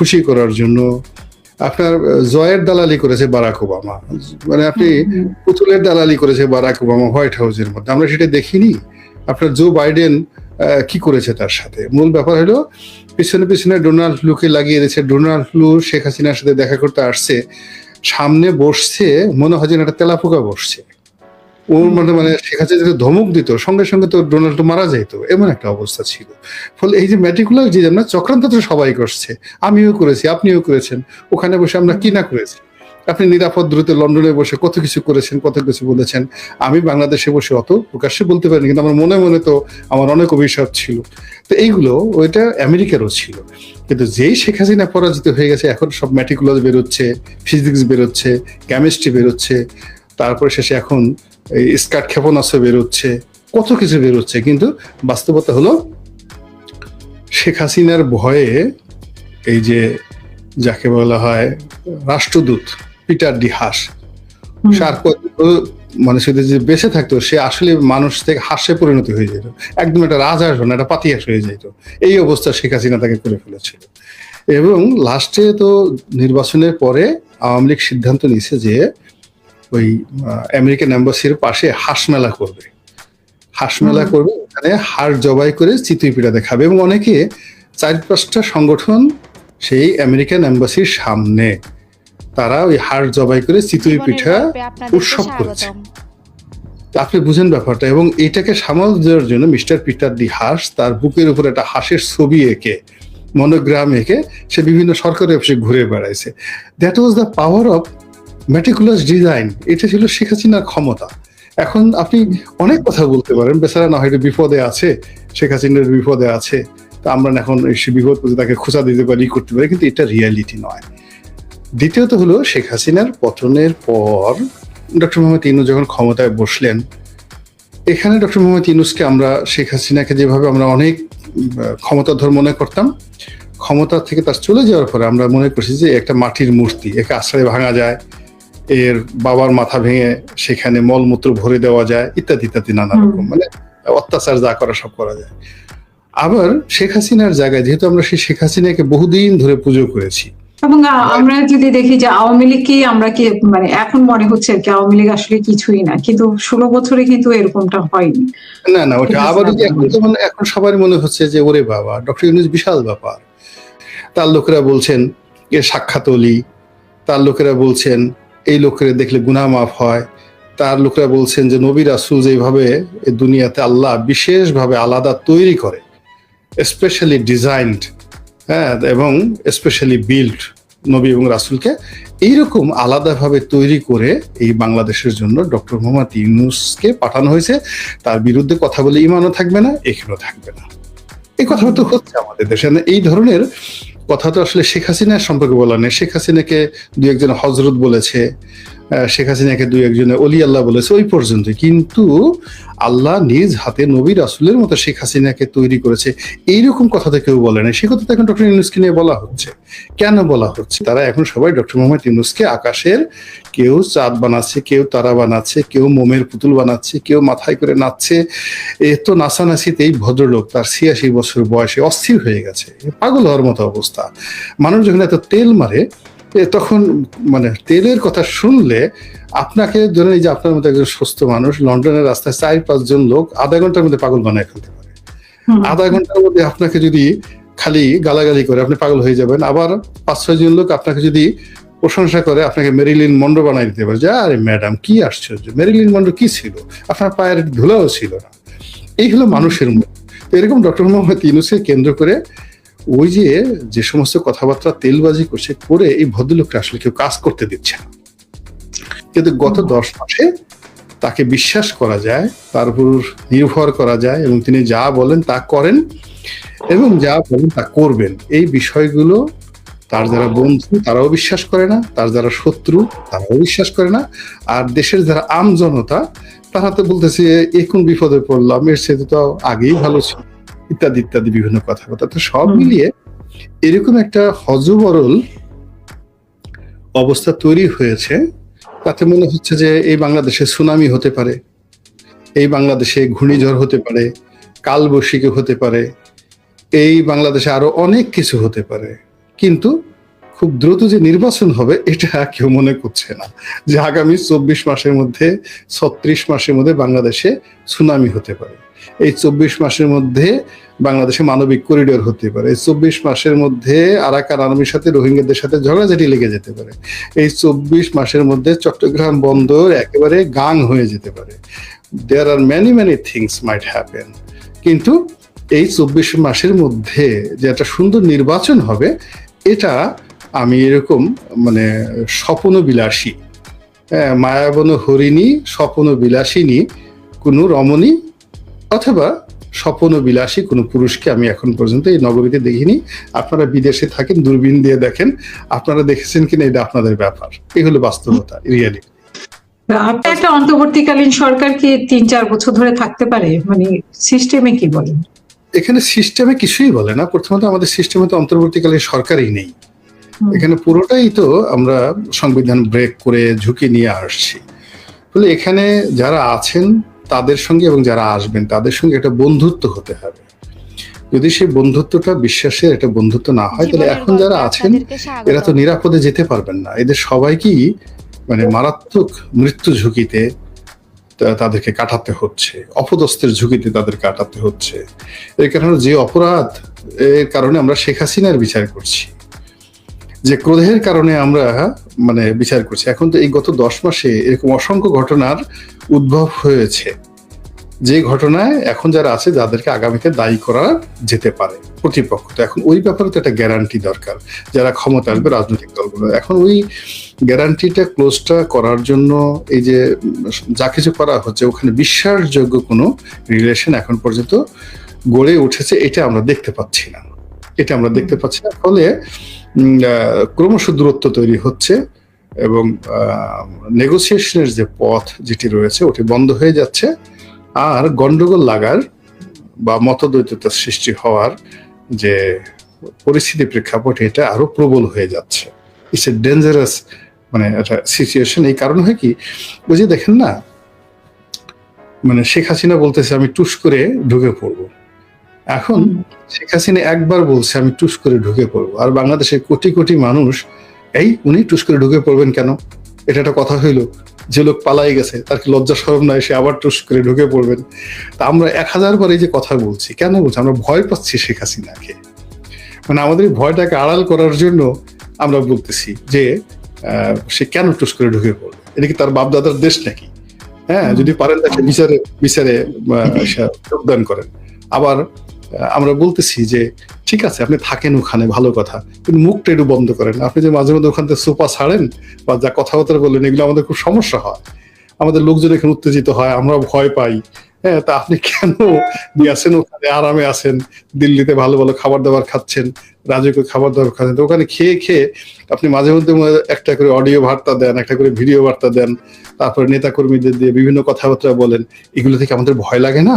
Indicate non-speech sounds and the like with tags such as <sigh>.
খুশি করার জন্য। আপনার জয়ের দালালি করেছে বারাক ওবামা। মানে আপনি পুতুলের দালালি করেছে বারাক ওবামা হোয়াইট হাউসের মধ্যে। আমরা সেটা দেখিনি। আপনার জো বাইডেন কি করেছে তার সাথে? মূল ব্যাপার হলো পিছনে পিছনে ডোনাল্ড লুকে লাগিয়ে দিয়েছে। ডোনাল্ড লু শেখ হাসিনার সাথে দেখা করতে আসছে। সামনে বসছে মনে হয় যেন একটা তেলাপোকা বসছে। ওর মানে মানে শেখ হাসিনা ধমক দিত, সঙ্গে সঙ্গে তো ডোনাল্ড মারা যেত, এমন একটা অবস্থা ছিল। ফলে এই যে ম্যাটিকুলার যে আমরা চক্রান্ত তো সবাই করছে, আমিও করেছি, আপনিও করেছেন, ওখানে বসে আমরা কি না করেছি? আপনি নিরাপদ দ্রুত লন্ডনে বসে কত কিছু করেছেন, কত কিছু বলেছেন, আমি বাংলাদেশে বসে অত প্রকাশ্যে বলতে পারিনি, কিন্তু আমার মনে মনে তো আমার অনেক অভিশাপ ছিল। তো এইগুলো, ওইটা আমেরিকারও ছিল। কিন্তু যেই শেখ হাসিনা পরাজিত হয়ে গেছে, এখন সব ম্যাটিকুলার বেরোচ্ছে, ফিজিক্স বেরোচ্ছে, কেমিস্ট্রি বেরোচ্ছে তারপরে শেষে এখন এই স্কার্ট ক্ষেপণাস্ত্র বেরোচ্ছে কত কিছু বেরোচ্ছে কিন্তু বাস্তবতা হলো শেখ হাসিনার ভয়ে এই যে যাকে বলা হয় রাষ্ট্রদূত পিটার ডি হাস মানে সে যে বেঁচে থাকতো সে আসলে মানুষ থেকে হাসে পরিণত হয়ে যেত। একদম একটা রাজহাঁস না একটা পাতিহাস হয়ে যেত। এই অবস্থা শেখ হাসিনা তাকে করে ফেলেছিল। এবং লাস্টে তো নির্বাচনের পরে আওয়ামী লীগ সিদ্ধান্ত নিয়েছে যে ওই আমেরিকান এম্বাসির পাশে হাঁস মেলা করবে। হাঁস মেলা করবে ওখানে হাড় জবাই করে চিতুই পিঠা দেখাবে এবং অনেকে চার পাঁচটা সংগঠন সেই আমেরিকান এম্বাসির সামনে তারা ওই হাড় জবাই করে চিতুই পিঠা উৎসব করেছে। আপনি বুঝেন ব্যাপারটা এবং এটাকে সামাল দেওয়ার জন্য মিস্টার পিটার ডি হাঁস তার বুকের উপর একটা হাঁসের ছবি এঁকে মনোগ্রাম এঁকে সে বিভিন্ন সরকারি অফিসে ঘুরে বেড়াইছে। That was the power of meticulous design এটা ছিল শেখ হাসিনার ক্ষমতা। এখন আপনি অনেক কথা বলতে পারেন, বেচারা না হয়তো বিপদে আছে, শেখ হাসিনার বিপদে আছে, তা আমরা এখন সে বিপদ তাকে খোঁচা দিতে পারি করতে পারি, কিন্তু এটা রিয়ালিটি নয়। দ্বিতীয়ত হলো, শেখ হাসিনার পতনের পর ডক্টর মোহাম্মদ ইনু যখন ক্ষমতায় বসলেন, এখানে ডক্টর মোহাম্মদ ইনুসকে আমরা শেখ হাসিনাকে যেভাবে আমরা অনেক ক্ষমতাধর মনে করতাম, ক্ষমতা থেকে তার চলে যাওয়ার পরে আমরা মনে করছি যে একটা মাটির মূর্তি, একে আশ্রয় ভাঙা যায় এর বাবার মাথা ভেঙে সেখানে মলমূত্র ভরে দেওয়া যায় ইত্যাদি ইত্যাদি নানা রকম। মানে অত্যাচার যা করা সব করা যায়। আবার শেখ হাসিনার জায়গায় যেহেতু আমরা সেই শেখ হাসিনাকে বহুদিন ধরে পুজো করেছি। এবং আমরা যদি দেখি যে আওয়ামী লীগকেই আমরা কি মানে এখন মনে হচ্ছে আর কি আওয়ামী লীগ আসলে কিছুই না কিন্তু ষোলো বছরে কিন্তু এরকমটা হয়নি। না না ওটা আবার এখন তো মানে এখন সবারই মনে হচ্ছে যে ওরে বাবা ডক্টর ইউনুস বিশাল ব্যাপার। তার লোকেরা বলছেন এর সাক্ষাৎ অলি। তার লোকেরা বলছেন এই লোকেরা দেখলে গুনাহ মাফ হয়। তার লোকরা বলছেন যে, নবী রাসুল যেভাবে দুনিয়াতে আল্লাহ বিশেষভাবে আলাদা তৈরি করে স্পেশালি ডিজাইনড হ্যাঁ এবং স্পেশালি বিল্ড নবী এবং রাসুলকে এইরকম আলাদাভাবে তৈরি করে এই বাংলাদেশের জন্য ডক্টর মোহাম্মদ ইউনুসকে পাঠানো হয়েছে। তার বিরুদ্ধে কথা বলে ইমানও থাকবে না এখানেও থাকবে না। এই কথা তো হচ্ছে আমাদের দেশে। মানে এই ধরনের কথা তো আসলে শেখ হাসিনার সম্পর্কে বলা নেই। শেখ হাসিনাকে দু একজন হজরত বলেছে। শেখ হাসিনাকে দুই একজনে অলি আল্লাহ বলেছে ওই পর্যন্ত কিন্তু আল্লাহ নিজ হাতে নবী রাসুলের মতো শেখ হাসিনাকে তৈরি করেছে। এইরকম কথা তো কেউ বলে না সে কথা তো এখন ডক্টর ইউনুসকে নিয়ে বলা হচ্ছে। কেন বলা হচ্ছে? তারা এখন সবাই ডক্টর মোহাম্মদ ইউনুসকে আকাশের কেউ চাঁদ বানাচ্ছে, কেউ তারা বানাচ্ছে, কেউ মোমের পুতুল বানাচ্ছে, কেউ মাথায় করে নাচছে। এ তো নাচানাচিতে এই ভদ্রলোক তার ছিয়াশি বছর বয়সে অস্থির হয়ে গেছে। পাগল হওয়ার মতো অবস্থা। মানুষ যখন এত তেল মারে তখন মানে তেলের কথা শুনলে আপনাকে ধরেন এই যে আপনার মতো একজন সুস্থ মানুষ লন্ডনের রাস্তায় চার পাঁচজন লোক আধা ঘণ্টার মধ্যে পাগল বানায় ফেলতে পারে। আধা ঘণ্টার মধ্যে আপনাকে যদি খালি গালাগালি করে আপনি পাগল হয়ে যাবেন আবার পাঁচ ছয় জন লোক আপনাকে যদি প্রশংসা করে আপনাকে মেরিলিন মন্ড বানাই দিতে পারে যে আরে ম্যাডাম কি আশ্চর্য মেরিলিন মন্ড কি ছিল? আপনার পায়ের ধুলাও ছিল না। এই হলো মানুষের মন তো এরকম ডক্টর মোহাম্মদ ইউনুসকে কেন্দ্র করে ওই যে যে সমস্ত কথাবার্তা তেলবাজি করছে করে এই ভদ্রলোকটা আসলে কেউ কাজ করতে দিচ্ছে না। কিন্তু গত দশ মাসে তাকে বিশ্বাস করা যায় তার উপর নির্ভর করা যায় এবং তিনি যা বলেন তা করেন এবং যা বলেন তা করবেন। এই বিষয়গুলো তার যারা বন্ধু তারাও বিশ্বাস করে না তার যারা শত্রু তারাও বিশ্বাস করে না। আর দেশের যারা আম জনতা তারা তো বলতেছে এ কোন বিপদে পড়লাম? এর সাথে তো আগেই ভালো ছিল। ইত্যাদি ইত্যাদি বিভিন্ন কথাবার্তা। তো সব মিলিয়ে এরকম একটা হজবরল অবস্থা তৈরি হয়েছে। তাতে মনে হচ্ছে যে এই বাংলাদেশে সুনামি হতে পারে এই বাংলাদেশে ঘূর্ণিঝড় হতে পারে কালবৈশাখী হতে পারে এই বাংলাদেশে আরও অনেক কিছু হতে পারে। কিন্তু খুব দ্রুত যে নির্বাচন হবে এটা কেউ মনে করছে না যে আগামী চব্বিশ মাসের মধ্যে ছত্রিশ মাসের মধ্যে বাংলাদেশে সুনামি হতে পারে। এই চব্বিশ মাসের মধ্যে বাংলাদেশে মানবিক করিডোর হতে পারে। এই চব্বিশ মাসের মধ্যে আরাকান আর্মির সাথে রোহিঙ্গাদের সাথে ঝগড়াঝাটি লেগে যেতে পারে। এই চব্বিশ মাসের মধ্যে চট্টগ্রাম বন্দর একেবারে গাং হয়ে যেতে পারে। There are many many things might happen কিন্তু এই চব্বিশ মাসের মধ্যে যে একটা সুন্দর নির্বাচন হবে এটা আমি এরকম মানে স্বপ্ন বিলাসী হ্যাঁ, মায়াবন হরিণী স্বপ্ন বিলাসিনী কোনো রমণী অথবা স্বপ্ন বিলাসী কোনো পুরুষকে আমি এখন পর্যন্ত এই নগরীতে দেখিনি। আপনারা বিদেশে থাকেন দূরবীন দিয়ে দেখেন। আপনারা দেখেছেন কিনা এটা আপনাদের ব্যাপার। এই হলো বাস্তবতা আপনার একটা অন্তর্বর্তীকালীন সরকার কি তিন চার বছর ধরে থাকতে পারে? মানে সিস্টেমে কি বলেন? এখানে সিস্টেমে কিছুই বলে না। প্রথমত আমাদের সিস্টেমে তো অন্তর্বর্তীকালীন সরকারই নেই। এখানে পুরোটাই তো আমরা সংবিধান ব্রেক করে ঝুঁকি নিয়ে আসছি। ফলে এখানে যারা আছেন তাদের সঙ্গে এবং যারা আসবেন তাদের সঙ্গে একটা বন্ধুত্ব হতে হবে। যদি সেই বন্ধুত্বটা বিশ্বাসের একটা বন্ধুত্ব না হয় তাহলে এখন যারা আছেন এরা তো নিরাপদে যেতে পারবেন না। এদের সবাইকেই মানে মারাত্মক মৃত্যু ঝুঁকিতে তাদেরকে কাটাতে হচ্ছে অপদস্থের ঝুঁকিতে তাদের কাটাতে হচ্ছে। এর কারণে যে অপরাধ এর কারণে আমরা শেখ হাসিনার বিচার করছি। যে ক্রোধের কারণে আমরা মানে বিচার করছি। এখন তো এই গত দশ মাসে এরকম অসংখ্য ঘটনার উদ্ভব হয়েছে। যে ঘটনায় এখন যারা আছে, যাদেরকে আগামীতে দায়ী করা যেতে পারে, প্রতিপক্ষ। তো এখন ওই ব্যাপারে তো একটা গ্যারান্টি দরকার, যারা ক্ষমতা আসবে রাজনৈতিক দলগুলো। এখন ওই গ্যারান্টিটা ক্লোজটা করার জন্য এই যে, যা কিছু করা হচ্ছে, ওখানে বিশ্বাসযোগ্য কোনো রিলেশন এখন পর্যন্ত গড়ে উঠেছে, এটা আমরা দেখতে পাচ্ছি না। এটা আমরা দেখতে পাচ্ছি না। ফলে ক্রমশ দূরত্ব তৈরি হচ্ছে এবং নেগোসিয়েশনের যে পথ যেটি রয়েছে, ওটি বন্ধ হয়ে যাচ্ছে। আর গন্ডগোল লাগার বা মতদ্বৈততার সৃষ্টি হওয়ার যে পরিস্থিতি প্রেক্ষাপট এটা আরও প্রবল হয়ে যাচ্ছে। ইটস এ ডেঞ্জারাস মানে একটা সিচুয়েশন এই কারণ হয় কি, ওই যে দেখেন না মানে শেখ হাসিনা বলতেছে, আমি টুস করে ঢুকে পড়ব। এখন শেখ হাসিনা একবার বলছে আমি টুস করে ঢুকে পড়ব। আর বাংলাদেশের কোটি কোটি মানুষ এই উনি টুস করে ঢুকে পড়বেন কেন? এটা একটা কথা হইল যে লোক পালাই গেছে তার কি লজ্জা সরম নাই সে আবার টুস করে ঢুকে পড়বেন? তা আমরা এক হাজার বার এই যে কথা বলছি কেন বলছি? আমরা ভয় পাচ্ছি শেখ হাসিনাকে। মানে আমাদের ভয়টাকে আড়াল করার জন্য আমরা বলতেছি যে আহ, সে কেন টুস করে ঢুকে পড়বে? এটা কি তার বাপ দাদার দেশ নাকি? হ্যাঁ যদি পারেন তাকে বিচারে বিচারে <laughs> যোগদান করেন। আবার আমরা বলতেছি যে, ঠিক আছে, আপনি থাকেন ওখানে, ভালো কথা। কিন্তু মুখটা একটু বন্ধ করেন। আপনি যে মাঝে মধ্যে ওখান থেকে সোফা ছাড়েন বা যা কথাবার্তা বললেন, এগুলো আমাদের খুব সমস্যা হয়। আমাদের লোকজন এখানে উত্তেজিত হয় আমরা ভয় পাই। হ্যাঁ তা আপনি কেন গেছেন ওখানে? আরামে আছেন দিল্লিতে ভালো ভালো খাবার দাবার খাচ্ছেন, রাজকীয় খাবার দাবার খাচ্ছেন। তো ওখানে খেয়ে খেয়ে আপনি মাঝে মধ্যে একটা করে অডিও বার্তা দেন, একটা করে ভিডিও বার্তা দেন, তারপরে নেতা কর্মীদের দিয়ে বিভিন্ন কথাবার্তা বলেন। এগুলো থেকে আমাদের ভয় লাগে না?